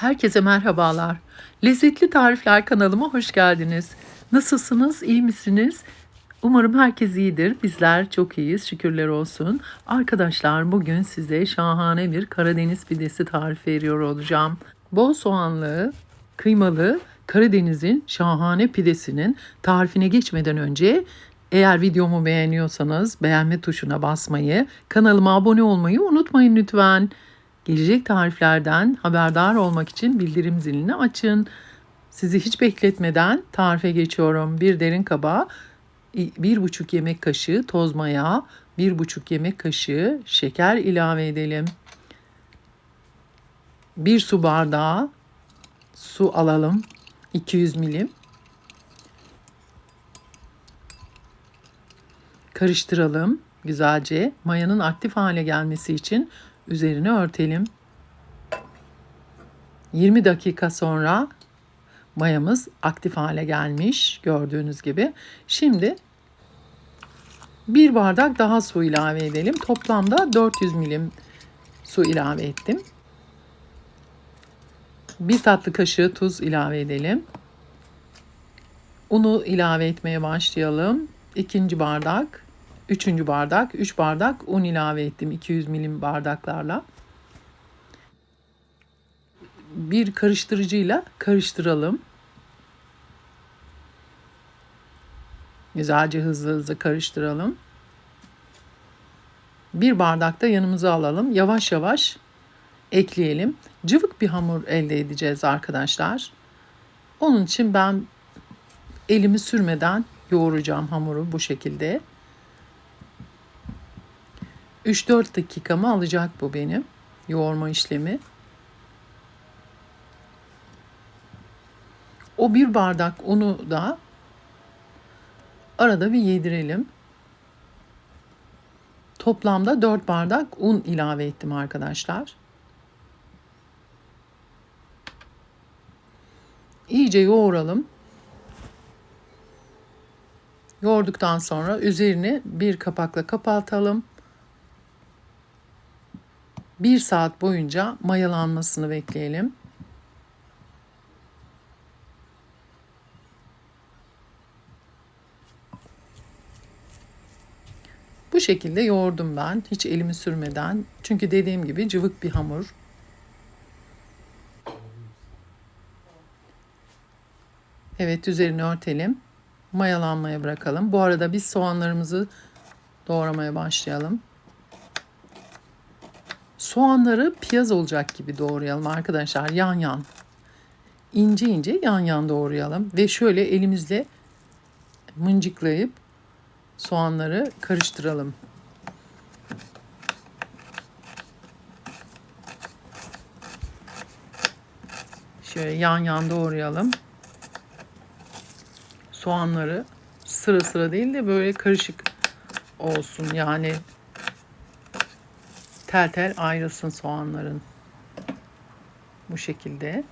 Herkese merhabalar. Lezzetli Tarifler kanalıma hoş geldiniz. Nasılsınız? İyi misiniz? Umarım herkes iyidir. Bizler çok iyiyiz. Şükürler olsun. Arkadaşlar bugün size şahane bir Karadeniz pidesi tarifi veriyor olacağım. Bol soğanlı, kıymalı Karadeniz'in şahane pidesinin tarifine geçmeden önce eğer videomu beğeniyorsanız beğenme tuşuna basmayı, kanalıma abone olmayı unutmayın lütfen. Gelecek tariflerden haberdar olmak için bildirim zilini açın. Sizi hiç bekletmeden tarife geçiyorum. Bir derin kaba, bir buçuk yemek kaşığı toz maya, bir buçuk yemek kaşığı şeker ilave edelim. Bir su bardağı su alalım. 200 milim. Karıştıralım güzelce. Mayanın aktif hale gelmesi için üzerini örtelim. 20 dakika sonra mayamız aktif hale gelmiş gördüğünüz gibi. Şimdi bir bardak daha su ilave edelim. Toplamda 400 milim su ilave ettim. Bir tatlı kaşığı tuz ilave edelim. Unu ilave etmeye başlayalım. İkinci bardak Üçüncü bardak, 3 bardak un ilave ettim 200 milim bardaklarla. Bir karıştırıcıyla karıştıralım. Güzelce hızlı hızlı karıştıralım. Bir bardak da yanımıza alalım. Yavaş yavaş ekleyelim. Cıvık bir hamur elde edeceğiz arkadaşlar. Onun için ben elimi sürmeden yoğuracağım hamuru bu şekilde. 3-4 dakikamı alacak bu benim yoğurma işlemi. O bir bardak unu da arada bir yedirelim. Toplamda 4 bardak un ilave ettim arkadaşlar. İyice yoğuralım. Yoğurduktan sonra üzerini bir kapakla kapatalım. 1 saat boyunca mayalanmasını bekleyelim. Bu şekilde yoğurdum ben hiç elimi sürmeden. Çünkü dediğim gibi cıvık bir hamur. Evet üzerini örtelim. Mayalanmaya bırakalım. Bu arada biz soğanlarımızı doğramaya başlayalım. Soğanları piyaz olacak gibi doğrayalım arkadaşlar yan yan. İnce ince yan yan doğrayalım ve şöyle elimizle mıncıklayıp soğanları karıştıralım. Şöyle yan yan doğrayalım. Soğanları sıra sıra değil de böyle karışık olsun. Yani tel tel ayrılsın soğanların. Bu şekilde.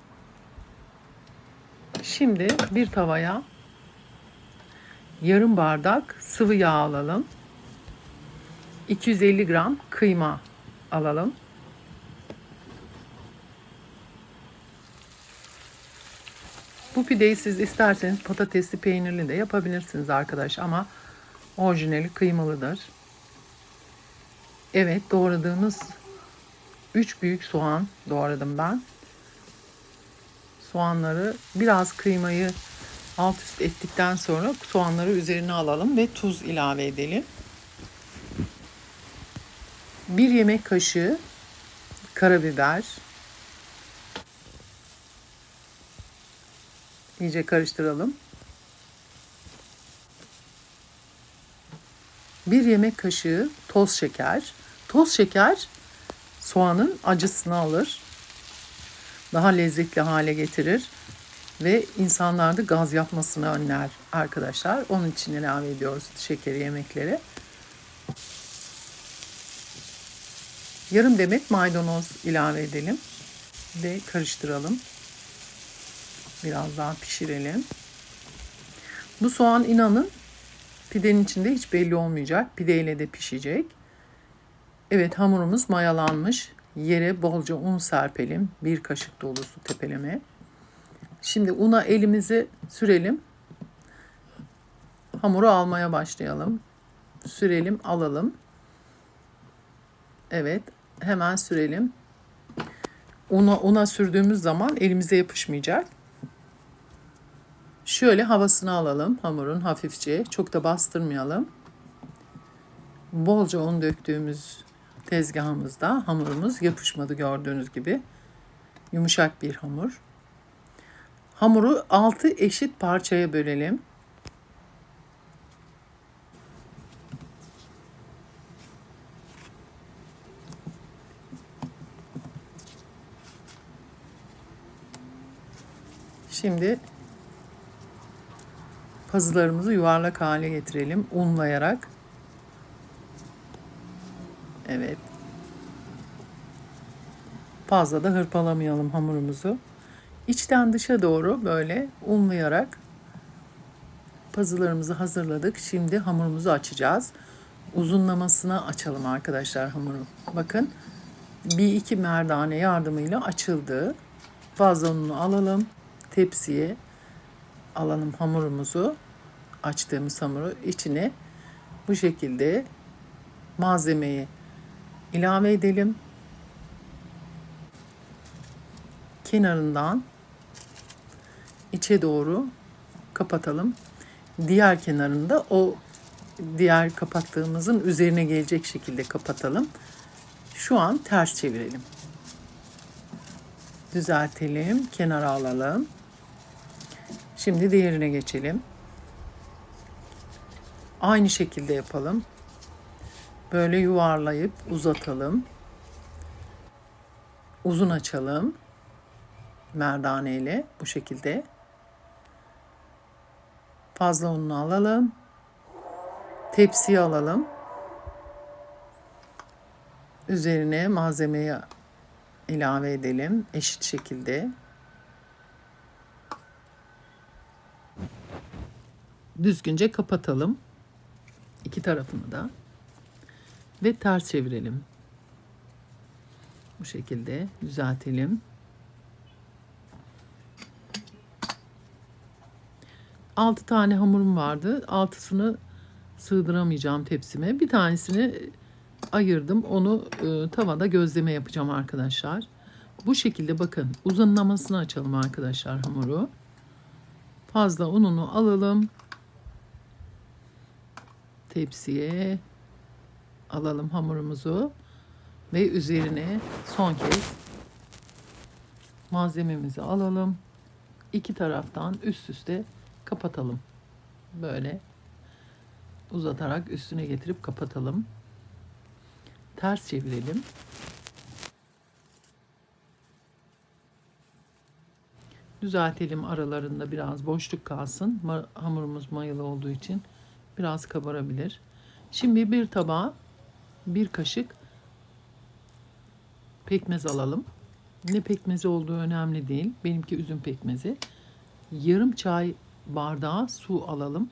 Şimdi bir tavaya yarım bardak sıvı yağ alalım. 250 gram kıyma alalım. Bu pideyi siz isterseniz patatesli peynirli de yapabilirsiniz arkadaş ama orijinali kıymalıdır. Evet doğradığımız 3 büyük soğan doğradım ben. Soğanları biraz kıymayı alt üst ettikten sonra soğanları üzerine alalım ve tuz ilave edelim. 1 yemek kaşığı karabiber. İyice karıştıralım. 1 yemek kaşığı toz şeker. Toz şeker soğanın acısını alır. Daha lezzetli hale getirir ve insanlarda gaz yapmasını önler arkadaşlar. Onun için ilave ediyoruz şekeri yemeklere. Yarım demet maydanoz ilave edelim ve karıştıralım. Biraz daha pişirelim. Bu soğan inanın pidenin içinde hiç belli olmayacak. Pideyle de pişecek. Evet hamurumuz mayalanmış. Yere bolca un serpelim. Bir kaşık dolusu tepeleme. Şimdi una elimizi sürelim. Hamuru almaya başlayalım. Sürelim, alalım. Evet, hemen sürelim. Una, una sürdüğümüz zaman elimize yapışmayacak. Şöyle havasını alalım hamurun hafifçe. Çok da bastırmayalım. Bolca un döktüğümüz tezgahımızda hamurumuz yapışmadı gördüğünüz gibi. Yumuşak bir hamur. Hamuru 6 eşit parçaya bölelim. Şimdi pazılarımızı yuvarlak hale getirelim unlayarak. Evet. Fazla da hırpalamayalım hamurumuzu. İçten dışa doğru böyle unlayarak pazılarımızı hazırladık. Şimdi hamurumuzu açacağız. Uzunlamasına açalım arkadaşlar hamuru. Bakın bir iki merdane yardımıyla açıldı. Fazla ununu alalım. Tepsiye alalım hamurumuzu. Açtığımız hamuru içine bu şekilde malzemeyi ilave edelim. Kenarından içe doğru kapatalım. Diğer kenarında o diğer kapattığımızın üzerine gelecek şekilde kapatalım. Şu an ters çevirelim. Düzeltelim, kenara alalım. Şimdi diğerine geçelim. Aynı şekilde yapalım. Böyle yuvarlayıp uzatalım. Uzun açalım. Merdane ile bu şekilde. Fazla ununu alalım. Tepsiye alalım. Üzerine malzemeyi ilave edelim eşit şekilde. Düzgünce kapatalım. İki tarafını da. Ve ters çevirelim. Bu şekilde düzeltelim. Altı tane hamurum vardı. Altısını sığdıramayacağım tepsime. Bir tanesini ayırdım. Onu e, tavada gözleme yapacağım arkadaşlar. Bu şekilde bakın uzunlamasını açalım arkadaşlar hamuru. Fazla ununu alalım. Tepsiye alalım hamurumuzu ve üzerine son kez malzememizi alalım. İki taraftan üst üste kapatalım. Böyle uzatarak üstüne getirip kapatalım. Ters çevirelim. Düzeltelim aralarında biraz boşluk kalsın. Hamurumuz mayalı olduğu için biraz kabarabilir. Şimdi bir tabağa bir kaşık pekmez alalım. Ne pekmezi olduğu önemli değil. Benimki üzüm pekmezi. Yarım çay bardağı su alalım.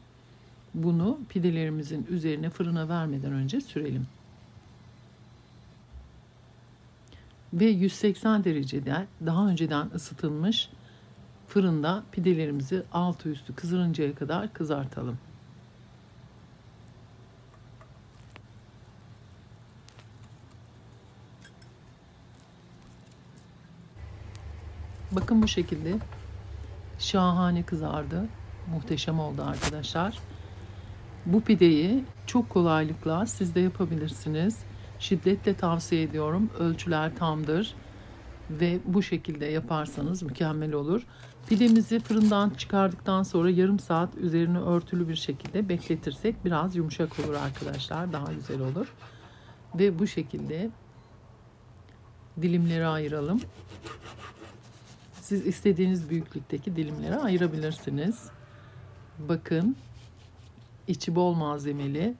Bunu pidelerimizin üzerine fırına vermeden önce sürelim. Ve 180 derecede daha önceden ısıtılmış fırında pidelerimizi altı üstü kızarıncaya kadar kızartalım. Bakın bu şekilde şahane kızardı. Muhteşem oldu arkadaşlar. Bu pideyi çok kolaylıkla siz de yapabilirsiniz. Şiddetle tavsiye ediyorum. Ölçüler tamdır ve bu şekilde yaparsanız mükemmel olur. Pidemizi fırından çıkardıktan sonra yarım saat üzerine örtülü bir şekilde bekletirsek biraz yumuşak olur arkadaşlar. Daha güzel olur. Ve bu şekilde dilimleri ayıralım. Siz istediğiniz büyüklükteki dilimlere ayırabilirsiniz. Bakın içi bol malzemeli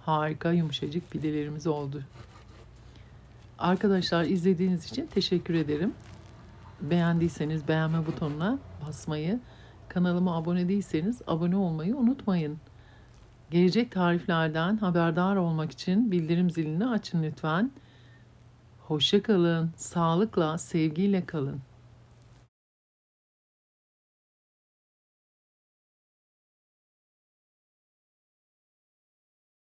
harika yumuşacık pidelerimiz oldu. Arkadaşlar izlediğiniz için teşekkür ederim. Beğendiyseniz beğenme butonuna basmayı, kanalıma abone değilseniz abone olmayı unutmayın. Gelecek tariflerden haberdar olmak için bildirim zilini açın lütfen. Hoşça kalın. Sağlıkla, sevgiyle kalın.